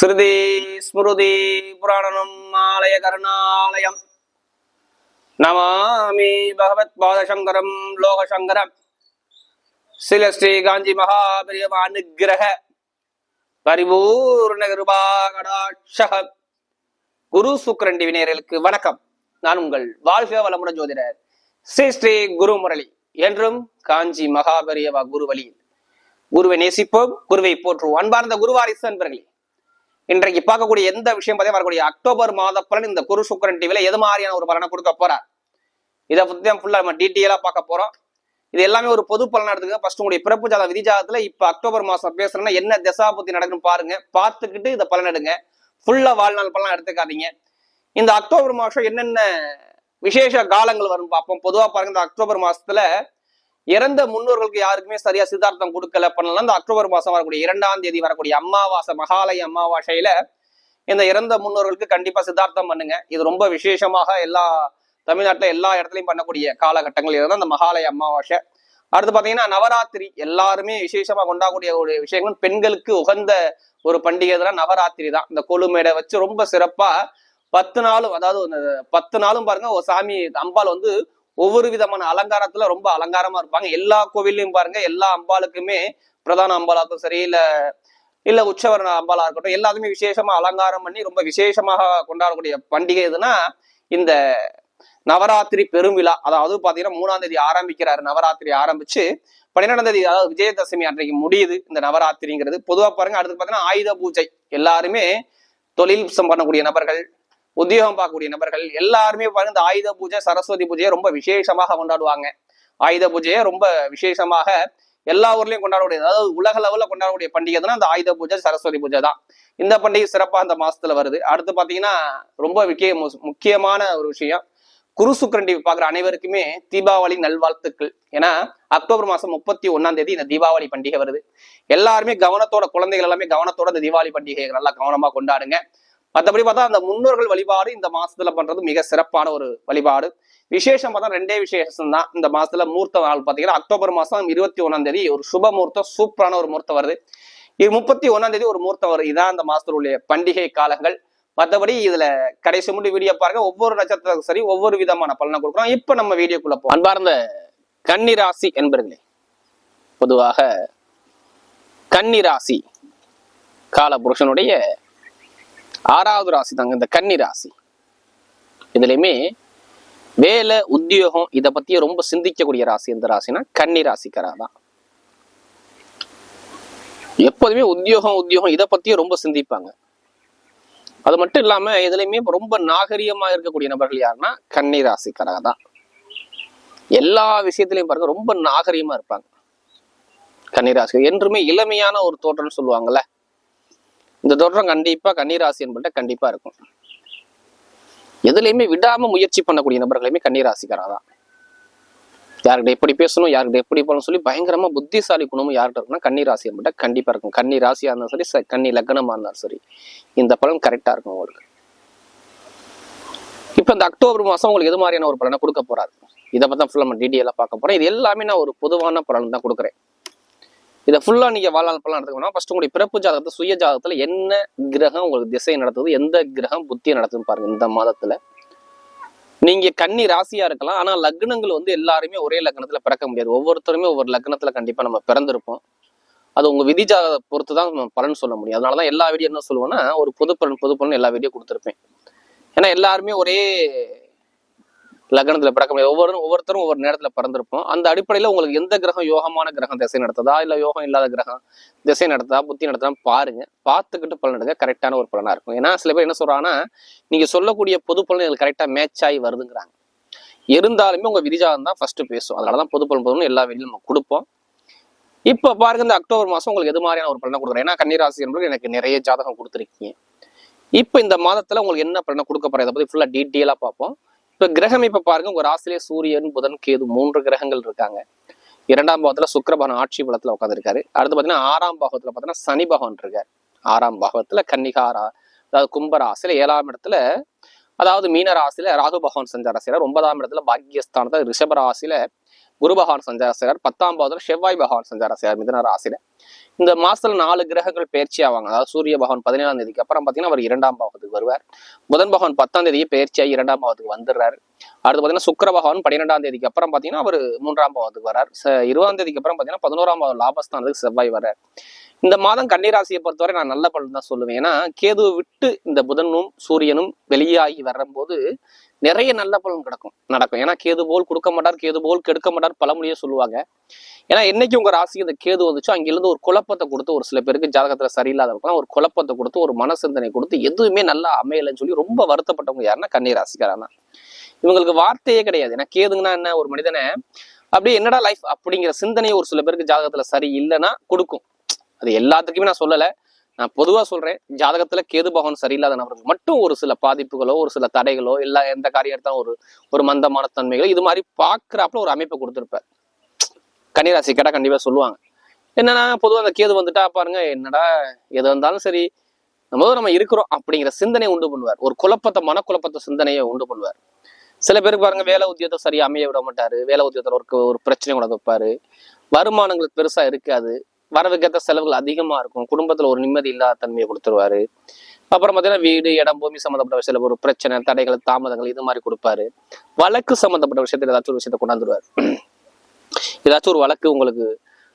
ஸ்ருதி ஸ்மிருதி புராணனம் ஆலய கருணாலயம். நமாமி பகவத் பாதசங்கரம் லோகசங்கரம். சில ஸ்ரீ காஞ்சி மகாபிரியம் அனுகிரக. பரிபூர்ண கிருபாகடாட்சக. குரு சுக்கரண்டி வினையர்களுக்கு வணக்கம். நான் உங்கள் வாழ்க வளமுடன் ஜோதிடர் ஸ்ரீ ஸ்ரீ குரு முரளி என்றும் காஞ்சி மகாபரியவா குரு வழியில் குருவை நேசிப்போம். குருவை போற்றுவோம் அன்பார்ந்த குருவாரிசு அன்பர்களே. இன்றைக்கு பார்க்கக்கூடிய எந்த விஷயம் பார்த்தா வரக்கூடிய அக்டோபர் மாத பலன் இந்த குரு சுக்கரன் டிவில எது மாதிரியான ஒரு பலனை கொடுக்க போறார்? இதை பத்தி தான் ஃபுல்லா நம்ம டீட்டெயிலா பார்க்க போறோம். இது எல்லாமே ஒரு பொது பலனா எடுத்துக்க ஃபர்ஸ்ட் உங்களுடைய பிறப்பு ஜாத விதி ஜாதத்துல இப்ப அக்டோபர் மாசம் பேசுறேன்னா என்ன திசா புத்தி நடக்குன்னு பாருங்க. பார்த்துக்கிட்டு இதை பலன் எடுங்க. ஃபுல்லா வாழ்நாள் பலன் எடுத்துக்காதீங்க. இந்த அக்டோபர் மாசம் என்னென்ன விசேஷ காலங்கள் வரும் பார்ப்போம். பொதுவா பாருங்க இந்த அக்டோபர் மாசத்துல இறந்த முன்னோர்களுக்கு யாருக்குமே சரியா சித்தார்த்தம் கொடுக்கல பண்ணலாம் இந்த அக்டோபர் மாசம் வரக்கூடிய இரண்டாம் தேதி வரக்கூடிய அமாவாசை மகாலய அமாவாசையில இந்த இறந்த முன்னோர்களுக்கு கண்டிப்பா சித்தார்த்தம் பண்ணுங்க. இது ரொம்ப விசேஷமாக எல்லா தமிழ்நாட்டுல எல்லா இடத்துலயும் பண்ணக்கூடிய காலகட்டங்கள். இதுதான் இந்த மகாலய அமாவாசை. அடுத்து பாத்தீங்கன்னா நவராத்திரி. எல்லாருமே விசேஷமா கொண்டாடக்கூடிய ஒரு விஷயங்கள். பெண்களுக்கு உகந்த ஒரு பண்டிகை தான் நவராத்திரி தான். இந்த கொழுமேடை வச்சு ரொம்ப சிறப்பா பத்து நாளும் அதாவது பத்து நாளும் பாருங்க ஒரு சாமி அம்பாள் வந்து ஒவ்வொரு விதமான அலங்காரத்துல ரொம்ப அலங்காரமா இருப்பாங்க. எல்லா கோவில்லையும் பாருங்க எல்லா அம்பாளுக்குமே பிரதான அம்பாளாக்கும் சரி இல்ல இல்ல உற்சவர அம்பாலா இருக்கட்டும் எல்லாத்துமே விசேஷமா அலங்காரம் பண்ணி ரொம்ப விசேஷமாக கொண்டாடக்கூடிய பண்டிகை எதுனா இந்த நவராத்திரி பெருவிழா அதாவது பாத்தீங்கன்னா மூணாம் தேதி ஆரம்பிக்கிறாரு. நவராத்திரி ஆரம்பிச்சு பன்னிரெண்டாம் தேதி அதாவது விஜயதசமி அன்றைக்கு முடியுது இந்த நவராத்திரிங்கிறது. பொதுவா பாருங்க அடுத்து பாத்தீங்கன்னா ஆயுத பூஜை. எல்லாருமே தொழில் பண்ணக்கூடிய நபர்கள் உத்தியோகம் பார்க்கக்கூடிய நபர்கள் எல்லாருமே பாருங்க இந்த ஆயுத பூஜை சரஸ்வதி பூஜையை ரொம்ப விசேஷமாக கொண்டாடுவாங்க. ஆயுத பூஜையை ரொம்ப விசேஷமாக எல்லா ஊர்லயும் கொண்டாடக்கூடிய அதாவது உலக லெவலில் கொண்டாடக்கூடிய பண்டிகை தான் அந்த ஆயுத பூஜை சரஸ்வதி பூஜை தான். இந்த பண்டிகை சிறப்பாக அந்த மாசத்துல வருது. அடுத்து பாத்தீங்கன்னா ரொம்ப விக்கிய முக்கியமான ஒரு விஷயம். குரு சுக்கரன் பாக்குற அனைவருக்குமே தீபாவளி நல்வாழ்த்துக்கள். ஏன்னா அக்டோபர் மாசம் முப்பத்தி ஒன்னாம் தேதி இந்த தீபாவளி பண்டிகை வருது. எல்லாருமே கவனத்தோட குழந்தைகள் எல்லாமே கவனத்தோட இந்த தீபாவளி பண்டிகையை நல்லா கவனமா கொண்டாடுங்க. மற்றபடி பார்த்தா அந்த முன்னோர்கள் வழிபாடு இந்த மாசத்துல பண்றது மிக சிறப்பான ஒரு வழிபாடு. விசேஷம் பார்த்தா ரெண்டே விசேஷம் தான் இந்த மாசத்துல மூர்த்த நாள் பாத்தீங்கன்னா அக்டோபர் மாசம் இருபத்தி ஒன்னாம் தேதி ஒரு சுப முகூர்த்தம் சூப்பரான ஒரு முகூர்த்தம் வருது. இது முப்பத்தி ஒன்னாம் தேதி ஒரு முகூர்த்தம் வருது. இதான் அந்த மாசத்துல உள்ள பண்டிகை காலங்கள். மற்றபடி இதுல கடைசி முடி வீடியோ பாருங்க. ஒவ்வொரு நட்சத்திரத்துக்கும் சரி ஒவ்வொரு விதமான பலனை கொடுக்குறோம் இப்ப நம்ம வீடியோக்குள்ள போ அன்பார்ந்த கன்னிராசி என்பர்களே பொதுவாக கன்னிராசி கால புருஷனுடைய ஆறாவது ராசி தாங்க இந்த கன்னி ராசி. இதுலையுமே வேலை உத்தியோகம் இதை பத்தி ரொம்ப சிந்திக்கக்கூடிய ராசி எந்த ராசினா கன்னி ராசிக்காரா தான் எப்போதுமே உத்தியோகம் உத்தியோகம் இதை பத்தியும் ரொம்ப சிந்திப்பாங்க. அது மட்டும் இல்லாம இதுலயுமே ரொம்ப நாகரிகமா இருக்கக்கூடிய நபர்கள் யாருன்னா கன்னி ராசிக்காரா தான் எல்லா விஷயத்திலையும் பாருங்க ரொம்ப நாகரிகமா இருப்பாங்க. கன்னிராசி என்றுமே இளமையான ஒரு தோற்றம்னு சொல்லுவாங்கல்ல இந்த தோற்றம் கண்டிப்பா கன்னிராசி என்பட்ட கண்டிப்பா இருக்கும். எதுலையுமே விடாம முயற்சி பண்ணக்கூடிய நபர்களையுமே கன்னிராசிக்காரா தான் யார்கிட்ட எப்படி பேசணும் யார்கிட்ட எப்படி போகணும் சொல்லி பயங்கரமா புத்திசாலி குணமும் யார்கிட்ட இருக்குன்னா கன்னிராசி என்பட்ட கண்டிப்பா இருக்கும். கன்னி ராசியா இருந்தாலும் சரி கன்னி லக்னமா இருந்தாலும் சரி இந்த பலன் கரெக்டா இருக்கும் உங்களுக்கு. இப்ப இந்த அக்டோபர் மாசம் உங்களுக்கு எது மாதிரியான ஒரு பலனை கொடுக்க போறாரு? இதை பத்தி ஃபுல்லா நம்ம டீட்டெயிலா பார்க்க போறேன் இது எல்லாமே நான் ஒரு பொதுவான பலன் தான் கொடுக்குறேன். இதை ஃபுல்லாக நீங்கள் வாழ்நாள் பலன் எடுத்துக்கணும் ஃபஸ்ட் உங்களுடைய பிறப்பு ஜாதகத்தை சுய ஜாதகத்தில் என்ன கிரகம் உங்களுக்கு திசை நடத்துது எந்த கிரகம் புத்தியை நடத்துதுன்னு பாருங்க இந்த மாதத்தில். நீங்க கன்னி ராசியா இருக்கலாம் ஆனா லக்னங்கள் வந்து எல்லாருமே ஒரே லக்னத்துல பிறக்க முடியாது. ஒவ்வொருத்தருமே ஒவ்வொரு லக்னத்துல கண்டிப்பா நம்ம பிறந்திருப்போம். அது உங்க விதி ஜாதகத்தை பொறுத்து தான் நம்ம பலன் சொல்ல முடியும். அதனாலதான் எல்லா வீடியோ என்ன சொல்லுவேன்னா ஒரு பொது பலன் பொது பலன் எல்லா வீடியோ கொடுத்துருப்பேன். ஏன்னா எல்லாருமே ஒரே லக்னத்துல பிறக்க முடியாது. ஒவ்வொரு ஒவ்வொருத்தரும் ஒவ்வொரு நேரத்துல பிறந்திருப்போம். அந்த அடிப்படையில உங்களுக்கு எந்த கிரகம் யோகமான கிரகம் திசை நடத்துதா? இல்ல யோகம் இல்லாத கிரகம் திசை நடத்துதா? புத்தி நடத்துதா பாருங்க. பார்த்துக்கிட்டு பலன் எடுங்க. கரெக்டான ஒரு பலனா இருக்கும். ஏன்னா சில பேர் என்ன சொல்றாங்கன்னா நீங்க சொல்லக்கூடிய பொது பலன் எங்களுக்கு கரெக்டா மேட்ச் ஆகி வருதுங்கிறாங்க. இருந்தாலுமே உங்க விரிஜாதம் தான் ஃபர்ஸ்ட் பேசும். அதனாலதான் பொது பலன் பொதுன்னு எல்லா வெளியிலும் நம்ம கொடுப்போம். இப்ப பாருங்க இந்த அக்டோபர் மாசம் உங்களுக்கு எது மாதிரியான ஒரு பலனை கொடுக்குறேன் ஏன்னா கன்னிராசி என்பது எனக்கு நிறைய ஜாதகம் கொடுத்துருக்கீங்க. இப்ப இந்த மாதத்துல உங்களுக்கு என்ன பலனை கொடுக்க போறேன் இதை பத்தி ஃபுல்லா டீட்டெயிலா பார்ப்போம். இப்ப கிரகம் இப்ப பாருங்க உங்க ராசிலே சூரியன் புதன் கேது மூன்று கிரகங்கள் இருக்காங்க. இரண்டாம் பாகத்துல சுக்கிரபகவான் ஆட்சி பலத்துல உட்காந்துருக்காரு அடுத்து பாத்தீங்கன்னா ஆறாம் பாகத்துல பாத்தீங்கன்னா சனி பகவான் இருக்காரு. ஆறாம் பாகத்துல கன்னிகாரா அதாவது கும்பராசில ஏழாம் இடத்துல அதாவது மீன ராசியில ராகு பகவான் செஞ்ச ராசியில ஒன்பதாம் இடத்துல பாக்கியஸ்தானத்துல ரிஷப ராசியில குருபகான் சஞ்சார செய்கிறார் பத்தாம் பாவத்துல செவ்வாய் பகவான் சஞ்சார செய்கிறார் மிதன ராசியில. இந்த மாசத்துல நாலு கிரகங்கள் பயிற்சி ஆவாங்க. அதாவது சூரிய பகவான் பதினேழாம் தேதிக்கு அப்புறம் பாத்தீங்கன்னா அவர் இரண்டாம் பாவத்துக்கு வருவார். புதன் பகவான் பத்தாம் தேதியே பயிற்சியாகி இரண்டாம் பாவத்துக்கு வந்துடுறாரு. அடுத்து பாத்தீங்கன்னா சுக்கர பகவான் பன்னிரெண்டாம் தேதிக்கு அப்புறம் பாத்தீங்கன்னா அவர் மூன்றாம் பாவத்துக்கு வரார். இருபதாம் தேதிக்கு அப்புறம் பாத்தீங்கன்னா பதினோராம் பாவம் லாபஸ்தானத்துக்கு செவ்வாய் வரார். இந்த மாதம் கன்னிராசியை பொறுத்தவரை நான் நல்ல பலன் தான் சொல்லுவேன். ஏன்னா கேதுவை விட்டு இந்த புதனும் சூரியனும் வெளியாகி வரும்போது நிறைய நல்ல பலன் கிடக்கும் நடக்கும். ஏன்னா கேது போல் கொடுக்க மாட்டார் கேது போல் கெடுக்க மாட்டார் பழமொழியே சொல்லுவாங்க. ஏன்னா என்னைக்கு உங்க ராசிக்கு இந்த கேது வந்துச்சோ அங்கிருந்து ஒரு குழப்பத்தை கொடுத்து ஒரு சில பேருக்கு ஜாதகத்துல சரியில்லாத ஒரு குழப்பத்தை கொடுத்து ஒரு மன சிந்தனை கொடுத்து எதுவுமே நல்லா அமையலைன்னு சொல்லி ரொம்ப வருத்தப்பட்டவங்க யாருன்னா கன்னிராசிக்காரன் இவங்களுக்கு வார்த்தையே கிடையாது. ஏன்னா கேதுங்கன்னா என்ன? ஒரு மனிதனை அப்படியே என்னடா லைஃப் அப்படிங்கிற சிந்தனையை ஒரு சில பேருக்கு ஜாதகத்துல சரி இல்லைன்னா கொடுக்கும். அது எல்லாத்துக்குமே நான் சொல்லலை. நான் பொதுவா சொல்றேன் ஜாதகத்துல கேது பகவான் சரியில்லாத நபர்கள் மட்டும் ஒரு சில பாதிப்புகளோ ஒரு சில தடைகளோ இல்லை எந்த காரியத்தான் ஒரு ஒரு மந்தமான தன்மைகளோ இது மாதிரி பாக்குறாப்புல ஒரு அமைப்பை கொடுத்துருப்பார். கன்னிராசி கேட்டா கண்டிப்பா சொல்லுவாங்க. என்னன்னா பொதுவா அந்த கேது வந்துட்டா பாருங்க என்னடா எது வந்தாலும் சரி நம்ம நம்ம இருக்கிறோம் அப்படிங்கிற சிந்தனையை உண்டு பண்ணுவார். ஒரு குழப்பத்தை மனக்குழப்பத்தை சிந்தனையை உண்டு பண்ணுவார். சில பேருக்கு பாருங்க வேலை உத்தியோகத்தை சரியா அமைய விட மாட்டாரு. வேலை உத்தியோகத்தில் ஒரு ஒரு பிரச்சனை கொண்டு வைப்பாரு. வருமானங்கள் பெருசா இருக்காது. வரவுக்கேற்ற செலவுகள் அதிகமா இருக்கும். குடும்பத்துல ஒரு நிம்மதி இல்லாத தன்மையை கொடுத்துருவாரு. அப்புறம் பார்த்தீங்கன்னா வீடு இடம் பூமி சம்மந்தப்பட்ட சில ஒரு பிரச்சனை தடைகள் தாமதங்கள் இது மாதிரி கொடுப்பாரு. வழக்கு சம்மந்தப்பட்ட விஷயத்துல ஏதாச்சும் ஒரு விஷயத்த கொண்டாந்துருவாரு. ஏதாச்சும் ஒரு வழக்கு உங்களுக்கு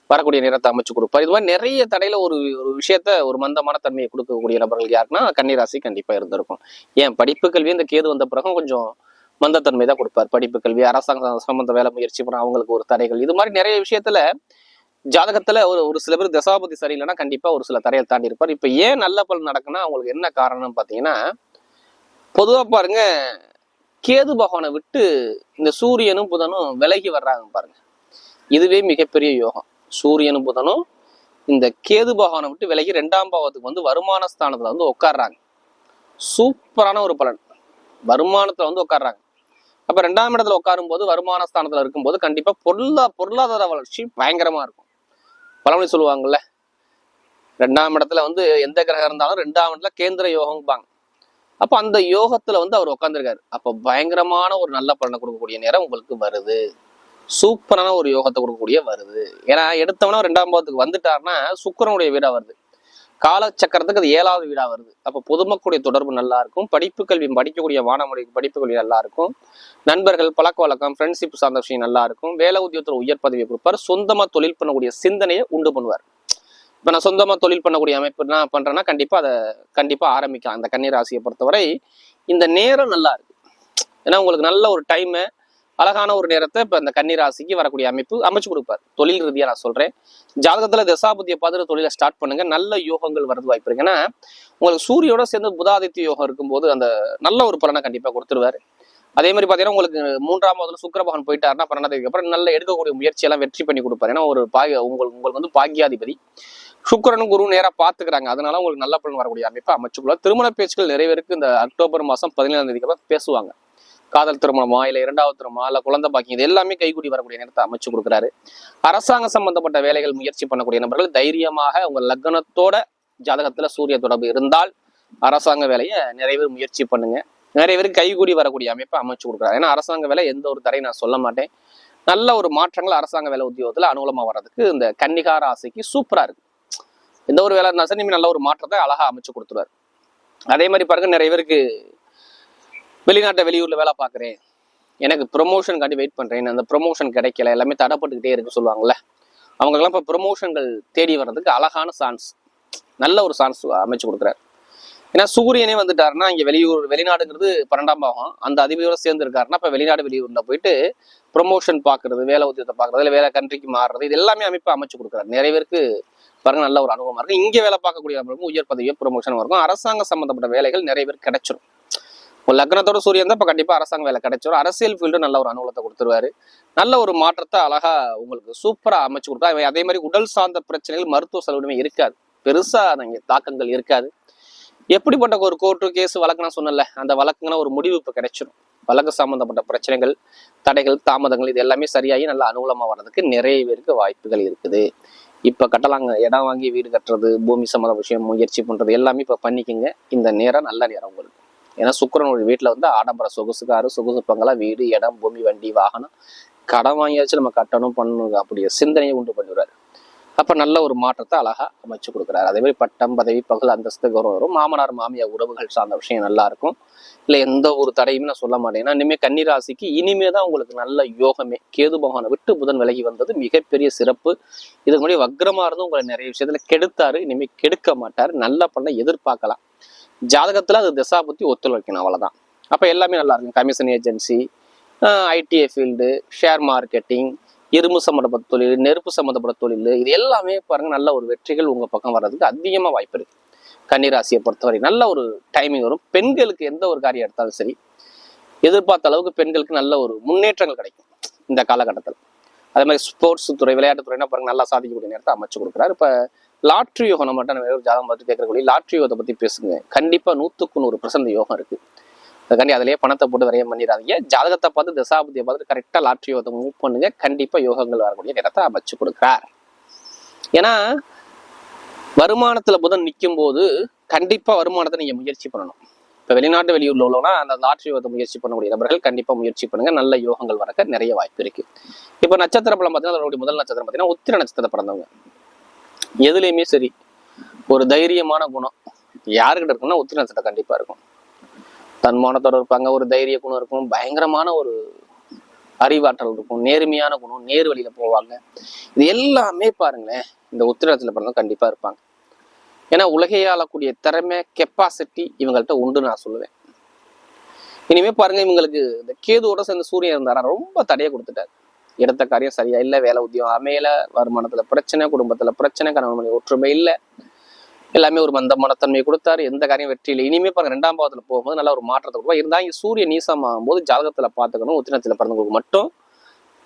வரக்கூடிய நேரத்தை அமைச்சு கொடுப்பார். இது மாதிரி நிறைய தடையில ஒரு ஒரு விஷயத்த ஒரு மந்தமான தன்மையை கொடுக்கக்கூடிய நபர்கள் யாருன்னா கன்னிராசி கண்டிப்பா இருந்திருக்கும். ஏன்? படிப்பு கல்வி இந்த கேது வந்த பிறகும் கொஞ்சம் மந்தத்தன்மை தான் கொடுப்பார். படிப்பு கல்வி அரசாங்க சம்பந்த வேலை முயற்சி பண்ண அவங்களுக்கு ஒரு தடைகள். இது மாதிரி நிறைய விஷயத்துல ஜாதகத்துல ஒரு ஒரு சில பேர் தசாபதி சரியில்லைன்னா கண்டிப்பா ஒரு சில தடையை தாண்டி இருப்பார். இப்ப ஏன் நல்ல பலன் நடக்குன்னா அவங்களுக்கு என்ன காரணம் பாத்தீங்கன்னா பொதுவா பாருங்க கேது பகவானை விட்டு இந்த சூரியனும் புதனும் விலகி வர்றாங்க பாருங்க. இதுவே மிகப்பெரிய யோகம். சூரியனும் புதனும் இந்த கேது பகவானை விட்டு விலகி ரெண்டாம் பாவத்துக்கு வந்து வருமான ஸ்தானத்துல வந்து உட்கார்றாங்க. சூப்பரான ஒரு பலன். வருமானத்துல வந்து உட்கார்றாங்க. அப்ப ரெண்டாம் இடத்துல உட்காரும் போது வருமான ஸ்தானத்துல இருக்கும்போது கண்டிப்பா பொருளா பொருளாதார வளர்ச்சி பயங்கரமா இருக்கும். பழமொழி சொல்லுவாங்கல்ல ரெண்டாம் இடத்துல வந்து எந்த கிரகம் இருந்தாலும் ரெண்டாம் இடத்துல கேந்திர யோகம்பாங்க அப்ப அந்த யோகத்துல வந்து அவர் உட்காந்துருக்காரு அப்ப பயங்கரமான ஒரு நல்ல பலனை கொடுக்கக்கூடிய நேரம் உங்களுக்கு வருது. சூப்பரான ஒரு யோகத்தை கொடுக்கக்கூடிய வருது. ஏன்னா எடுத்தவனா ரெண்டாம் பாவத்துக்கு வந்துட்டாருன்னா சுக்கரனுடைய வீடா வருது. காலச்சக்கரத்துக்கு அது ஏழாவது வீடா வருது. அப்ப பொதுமக்களுடைய தொடர்பு நல்லா இருக்கும் படிப்பு கல்வி படிக்கக்கூடிய மாணவர்களுடைய படிப்பு கல்வி நல்லா இருக்கும் நண்பர்கள் பழக்க வழக்கம் ஃப்ரெண்ட்ஷிப் சார்ந்த விஷயம் நல்லா இருக்கும் வேலை உத்தியோகத்துல உயர் பதவியை கொடுப்பார். சொந்தமா தொழில் பண்ணக்கூடிய சிந்தனையை உண்டு பண்ணுவார். இப்ப நான் சொந்தமா தொழில் பண்ணக்கூடிய அமைப்பு நான் பண்றேன்னா கண்டிப்பா அதை கண்டிப்பா ஆரம்பிக்கலாம். அந்த கன்னிராசியை பொறுத்தவரை இந்த நேரம் நல்லா இருக்கு. ஏன்னா உங்களுக்கு நல்ல ஒரு டைமை அழகான ஒரு நேரத்தை இப்போ இந்த கன்னிராசிக்கு வரக்கூடிய அமைப்பு அமைச்சு கொடுப்பார். தொழில் ரீதியா நான் சொல்றேன். ஜாதகத்தில் தசாபதியை பார்த்துட்டு தொழிலை ஸ்டார்ட் பண்ணுங்க. நல்ல யோகங்கள் வரது வாய்ப்பு இருக்கு. ஏன்னா உங்களுக்கு சூரியோட சேர்ந்து புதாதித்ய யோகம் இருக்கும்போது அந்த நல்ல ஒரு பலனை கண்டிப்பா கொடுத்துருவாரு. அதே மாதிரி பாத்தீங்கன்னா உங்களுக்கு மூன்றாம் மாதத்துல சுக்கரபகன் போயிட்டாருன்னா பன்னெண்டாம் அப்புறம் நல்ல எடுக்கக்கூடிய முயற்சியெல்லாம் வெற்றி பண்ணி கொடுப்பாரு. ஏன்னா ஒரு பாகிய உங்களுக்கு உங்களுக்கு வந்து பாக்கியாதிபதி சுக்கரனும் குரு நேரா பார்த்துக்கிறாங்க அதனால உங்களுக்கு நல்ல பலன் வரக்கூடிய அமைப்பை அமைச்சுக்குள்ள திருமண பேச்சுக்கள் நிறைய பேருக்கு இந்த அக்டோபர் மாதம் பதினேழாம் தேதிக்கு அப்புறம் பேசுவாங்க. காதல் திருமணமா இல்ல இரண்டாவது திருமணமா இல்ல குழந்தை பாக்கியம் இது எல்லாமே கைகூடி வரக்கூடிய நேரத்தை அமைச்சு கொடுக்குறாரு. அரசாங்க சம்பந்தப்பட்ட வேலைகள் முயற்சி பண்ணக்கூடிய நபர்கள் தைரியமாக உங்க லக்னத்தோட ஜாதகத்துல சூரிய தொடர்பு இருந்தால் அரசாங்க வேலையை நிறைய பேர் முயற்சி பண்ணுங்க. நிறைய பேருக்கு கைகூடி வரக்கூடிய அமைப்பை அமைச்சு கொடுக்குறாரு. ஏன்னா அரசாங்க வேலை எந்த ஒரு தரையும் நான் சொல்ல மாட்டேன். நல்ல ஒரு மாற்றங்கள் அரசாங்க வேலை உத்தியோகத்துல அனுகூலமா வர்றதுக்கு இந்த கன்னிகார ஆசைக்கு சூப்பரா இருக்கு. எந்த ஒரு வேலை இருந்தாலும் சரி, நல்ல ஒரு மாற்றத்தை அழகா அமைச்சு கொடுத்துருவாரு. அதே மாதிரி பாருங்க நிறைய பேருக்கு வெளிநாட்டை வெளியூரில் வேலை பார்க்குறேன். எனக்கு ப்ரொமோஷன்காண்டி வெயிட் பண்ணுறேன் அந்த ப்ரொமோஷன் கிடைக்கல. எல்லாமே தடைப்பட்டுக்கிட்டே இருக்கு சொல்லுவாங்கள்ல அவங்களுக்குலாம் இப்போ ப்ரொமோஷன்கள் தேடி வர்றதுக்கு அழகான சான்ஸ். நல்ல ஒரு சான்ஸ் அமைச்சு கொடுக்குறாரு. ஏன்னா சூரியனே வந்துட்டாருன்னா இங்கே வெளியூர் வெளிநாடுங்கிறது பன்னெண்டாம் பாகம். அந்த அதிபதியோட சேர்ந்து இருக்காருன்னா இப்போ வெளிநாடு வெளியூரில் போயிட்டு ப்ரொமோஷன் பார்க்குறது வேலை உத்தியத்தை பார்க்குறது இல்லை வேலை கண்ட்ரிக்கு மாறுறது இது எல்லாமே அமைப்பு அமைச்சு கொடுக்குறாரு. நிறைய பேருக்கு பாருங்க நல்ல ஒரு அனுபவமாக இருக்கும் இங்கே வேலை பார்க்கக்கூடிய நபர்களுக்கும் உயர் பதவியோ ப்ரொமோஷன் இருக்கும். அரசாங்க சம்மந்தப்பட்ட வேலைகள் நிறைய பேர் கிடைச்சிரும். உங்கள் லக்னத்தோட சூரியன் தான் இப்ப கண்டிப்பா அரசாங்க வேலை கிடைச்சிடும் அரசியல் ஃபீல்டு நல்ல ஒரு அனுகூலத்தை கொடுத்துருவாரு. நல்ல ஒரு மாற்றத்தை அழகா உங்களுக்கு சூப்பரா அமைச்சு கொடுத்தா அதே மாதிரி உடல் சார்ந்த பிரச்சனைகள் மருத்துவ செலவுமே இருக்காது. பெருசா அங்க தாக்கங்கள் இருக்காது. எப்படிப்பட்ட ஒரு கோர்ட்டு கேஸ் வழக்கு நான் சொன்னல அந்த வழக்குங்கன்னா ஒரு முடிவு இப்போ கிடைச்சிடும் வழக்கு சம்பந்தப்பட்ட பிரச்சனைகள் தடைகள் தாமதங்கள் இது எல்லாமே சரியாகி நல்ல அனுகூலமா வர்றதுக்கு நிறைய பேருக்கு வாய்ப்புகள் இருக்குது. இப்ப கட்டலாங்க. இடம் வாங்கி வீடு கட்டுறது பூமி சம்மந்த விஷயம் முயற்சி பண்றது எல்லாமே இப்ப பண்ணிக்கோங்க. இந்த நேரம் நல்ல நேரம் உங்களுக்கு. ஏன்னா சுக்கிரனுடைய வீட்டில் வந்து ஆடம்பர சொகுசுக்காரு சொகுசு பங்களா வீடு இடம் பூமி வண்டி வாகனம். கடன் வாங்கியாச்சும் நம்ம கட்டணும் பண்ணணும் அப்படிய சிந்தனையை உண்டு பண்ணிடுறாரு அப்ப நல்ல ஒரு மாற்றத்தை அழகா அமைச்சு கொடுக்குறாரு. அதே மாதிரி பட்டம் பதவி பகல் அந்தஸ்து கௌரவம் வரும். மாமனார் மாமியார் உறவுகள் சார்ந்த விஷயம் நல்லா இருக்கும். இல்ல எந்த ஒரு தடையுமே நான் சொல்ல மாட்டேன். ஏன்னா இனிமே கன்னிராசிக்கு இனிமே தான் உங்களுக்கு நல்ல யோகமே. கேது பகவானை விட்டு புதன் விலகி வந்தது மிகப்பெரிய சிறப்பு. இதுக்கு முன்னாடி வக்ரமாக இருந்தும் உங்களை நிறைய விஷயத்துல கெடுத்தாரு. இனிமே கெடுக்க மாட்டாரு. நல்ல பண்ண எதிர்பார்க்கலாம். ஜாதகத்துல அது திசா பத்தி ஒத்துழைக்கணும் அவ்வளவுதான். அப்ப எல்லாமே நல்லா இருக்கும். Commission agency ITI field share marketing இரும்பு சம்மந்தப்பட்ட தொழில் நெருப்பு சம்மந்தப்பட்ட தொழில் இது எல்லாமே பாருங்க நல்ல ஒரு வெற்றிகள் உங்க பக்கம் வர்றதுக்கு அதிகமா வாய்ப்பு இருக்கு. கன்னிராசியை பொறுத்தவரை நல்ல ஒரு டைமிங் வரும். பெண்களுக்கு எந்த ஒரு காரியம் எடுத்தாலும் சரி எதிர்பார்த்த அளவுக்கு பெண்களுக்கு நல்ல ஒரு முன்னேற்றங்கள் கிடைக்கும் இந்த காலகட்டத்தில். அதே மாதிரி ஸ்போர்ட்ஸ் துறை விளையாட்டு பாருங்க நல்லா சாதிக்கக்கூடிய நேரத்தை அமைச்சு கொடுக்குறாரு. இப்போ லாட்ரி யோகம் நம்ம மட்டும் நம்ம ஒரு ஜாதகம் பார்த்து கேட்கறக்கூடிய லாட்ரி யோகத்தை பத்தி பேசுங்க. கண்டிப்பா நூற்றுக்கு நூறு பர்சன்ட் யோகம் இருக்கு. அதுக்காண்டி அதிலேயே பணத்தை போட்டு விரையம் பண்ணிடாதீங்க. ஜாதகத்தை பார்த்து தசாபதியை பார்த்து கரெக்டா லாட்ரி யோகத்தை மூவ் பண்ணுங்க. கண்டிப்பா யோகங்கள் வரக்கூடிய நேரத்தை அமைச்சு கொடுக்குறார். ஏன்னா வருமானத்துல புதன் நிற்கும் போது கண்டிப்பா வருமானத்தை நீங்க முயற்சி பண்ணணும். இப்போ வெளிநாட்டு வெளியூர்ல உள்ளவனா அந்த லாட்ரி யோகத்தை முயற்சி பண்ணக்கூடிய நபர்கள் கண்டிப்பா முயற்சி பண்ணுங்க. நல்ல யோகங்கள் வரக்க நிறைய வாய்ப்பு இருக்கு. இப்ப நட்சத்திர பலம் பார்த்தீங்கன்னா அதனுடைய முதல் நட்சத்திரம் பார்த்தீங்கன்னா உத்திர நட்சத்திரத்தை பிறந்தவங்க. எதுலேயுமே சரி. ஒரு தைரியமான குணம். யாருக்கிட்ட இருக்குன்னா உத்திரத்தில் கண்டிப்பாக இருக்கும். தன்மானத்தோட இருப்பாங்க ஒரு தைரிய குணம் இருக்கும் பயங்கரமான ஒரு அறிவாற்றல் இருக்கும் நேர்மையான குணம் நேர் வழியில் போவாங்க. இது எல்லாமே பாருங்களேன் இந்த உத்திரத்தில் பிறந்தவங்க கண்டிப்பாக இருப்பாங்க. ஏன்னா உலகையே ஆளக்கூடிய திறமை கெப்பாசிட்டி இவங்கள்ட்ட உண்டு நான் சொல்லுவேன். இனிமே பாருங்க இவங்களுக்கு இந்த கேதுவோட சேர்ந்த சூரியன் இருந்தாரா ரொம்ப தடையை கொடுத்துட்டாரு. எடுத்த காரியம் சரியா இல்ல வேலை உத்தியம் அமையல வருமானத்துல பிரச்சனை குடும்பத்துல பிரச்சனை கணவன் ஒற்றுமை இல்ல. எல்லாமே ஒரு மந்த மனத்தன்மை கொடுத்தாரு. எந்த காரியம் வெற்றி இல்லை. இனிமே பாருங்க ரெண்டாம் பாவத்துல போகும்போது நல்ல ஒரு மாற்றத்தை கொடுப்பா இருந்தா இங்க சூரியன் நீசமாகும் போது ஜாதகத்துல பாத்துக்கணும் உத்தினத்துல பிறந்தவங்களுக்கு மட்டும்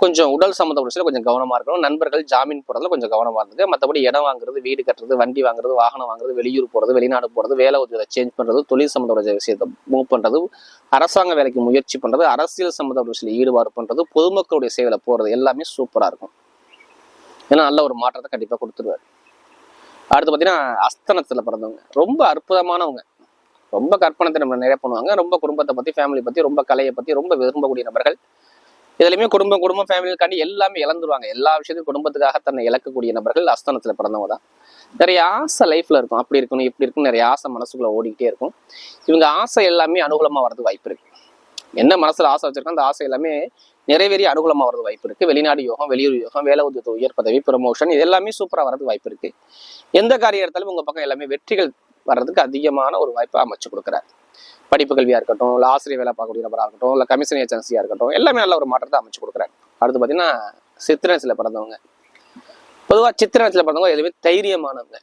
கொஞ்சம் உடல் சம்மந்தப்பட்ட விஷயத்துல கொஞ்சம் கவனமா இருக்கணும். நண்பர்கள் ஜாமீன் போறதுல கொஞ்சம் கவனமா இருந்தது மற்றபடி இடம் வாங்குறது வீடு கட்டுறது வண்டி வாங்குறது வாகனம் வாங்குறது வெளியூர் போறது வெளிநாடு போறது வேலை உதவியை சேஞ்ச் பண்றது தொழில் சம்மந்தப்பட்ட விஷயத்தை மூவ் பண்றது அரசாங்க வேலைக்கு முயற்சி பண்றது அரசியல் சம்மந்தப்பட்ட விஷயத்துல ஈடுபாடு பண்றது பொதுமக்களுடைய சேவையில போறது எல்லாமே சூப்பரா இருக்கும். ஏன்னா நல்ல ஒரு மாற்றத்தை கண்டிப்பா கொடுத்துருவாரு. அடுத்து பார்த்தீங்கன்னா அஸ்தனத்துல பிறந்தவங்க. ரொம்ப அற்புதமானவங்க. ரொம்ப கற்பனை நம்ம நிறைய பண்ணுவாங்க. ரொம்ப குடும்பத்தை பத்தி ஃபேமிலி பத்தி ரொம்ப கலையை பத்தி ரொம்ப விரும்பக்கூடிய நபர்கள். இதுலயுமே குடும்பம் குடும்பம் ஃபேமிலிக்காண்டி எல்லாமே இழந்துருவாங்க. எல்லா விஷயத்தையும் குடும்பத்துக்காக தன்னை இழக்கக்கூடிய நபர்கள் அஸ்தனத்துல பிறந்தவங்க தான் நிறைய ஆசை லைஃப்ல இருக்கும். அப்படி இருக்கணும் இப்படி இருக்கும் நிறைய ஆசை மனசுக்குள்ள ஓடிக்கிட்டே இருக்கும். இவங்க ஆசை எல்லாமே அனுகூலமா வரது வாய்ப்பு இருக்கு. என்ன மனசுல ஆசை வச்சிருக்கோம் அந்த ஆசை எல்லாமே நிறைவேறி அனுகூலமா வரது வாய்ப்பு இருக்கு. வெளிநாடு யோகம் வெளியூர் யோகம் வேலை உத்தியோக உயர் பதவி ப்ரமோஷன் இது எல்லாமே சூப்பரா வரது வாய்ப்பு இருக்கு. எந்த காரியம் எடுத்தாலும் உங்க பக்கம் எல்லாமே வெற்றிகள் வர்றதுக்கு அதிகமான ஒரு வாய்ப்பை அமைச்சு கொடுக்குறாரு. படிப்பு கல்வியாக இருக்கட்டும் இல்லை ஆசிரியர் வேலை பார்க்கக்கூடிய நபராக இருக்கட்டும் இல்லை கமிஷன் ஏஜென்சியாக இருக்கட்டும் எல்லாமே நல்ல ஒரு மாற்றத்தை அமைச்சு கொடுக்குறாரு. அடுத்து பார்த்தீங்கன்னா சித்திரன்ஸ்ல பிறந்தவங்க. பொதுவாக சித்திரன்ஸ்ல பிறந்தவங்க எதுவுமே தைரியமானவங்க.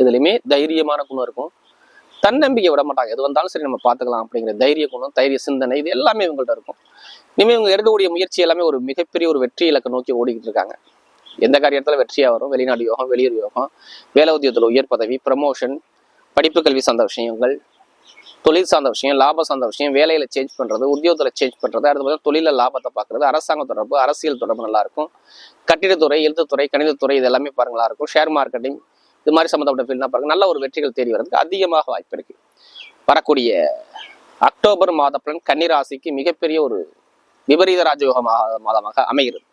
இதுலயுமே தைரியமான குணம் இருக்கும். தன்னம்பிக்கை விட மாட்டாங்க. எது வந்தாலும் சரி நம்ம பார்த்துக்கலாம் அப்படிங்கிற தைரிய குணம் தைரிய சிந்தனை இது எல்லாமே இவங்கள்ட்ட இருக்கும். இனிமேல் இவங்க எடுக்கக்கூடிய முயற்சி எல்லாமே ஒரு மிகப்பெரிய ஒரு வெற்றி இலக்கை நோக்கி ஓடிக்கிட்டு இருக்காங்க. எந்த காரியத்தில் வெற்றியாக வரும். வெளிநாடு யோகம் வெளியூர் யோகம் வேலை உத்தியத்தில் உயர் பதவி ப்ரமோஷன் படிப்பு கல்வி சார்ந்த விஷயங்கள் தொழில் சார்ந்த விஷயம் லாபம் சார்ந்த விஷயம் வேலையில சேஞ்ச் பண்றது உத்தியோகத்துல சேஞ்ச் பண்றது அடுத்து பார்த்தா தொழில லாபத்தை பார்க்குறது அரசாங்க தொடர்பு அரசியல் தொடர்பு நல்லா இருக்கும். கட்டிடத்துறை எழுத்துத்துறை கணிதத்துறை இது எல்லாமே பாருங்க நல்லா இருக்கும். ஷேர் மார்க்கெட்டிங் இது மாதிரி சம்மந்தப்பட்ட ஃபீல்ட்னா பாருங்க. நல்ல ஒரு வெற்றிகள் தேடி வர்றதுக்கு அதிகமாக வாய்ப்பு இருக்கு. வரக்கூடிய அக்டோபர் மாத பலன் கன்னிராசிக்கு மிகப்பெரிய ஒரு விபரீத ராஜயோக மாதமாக அமைகிறது.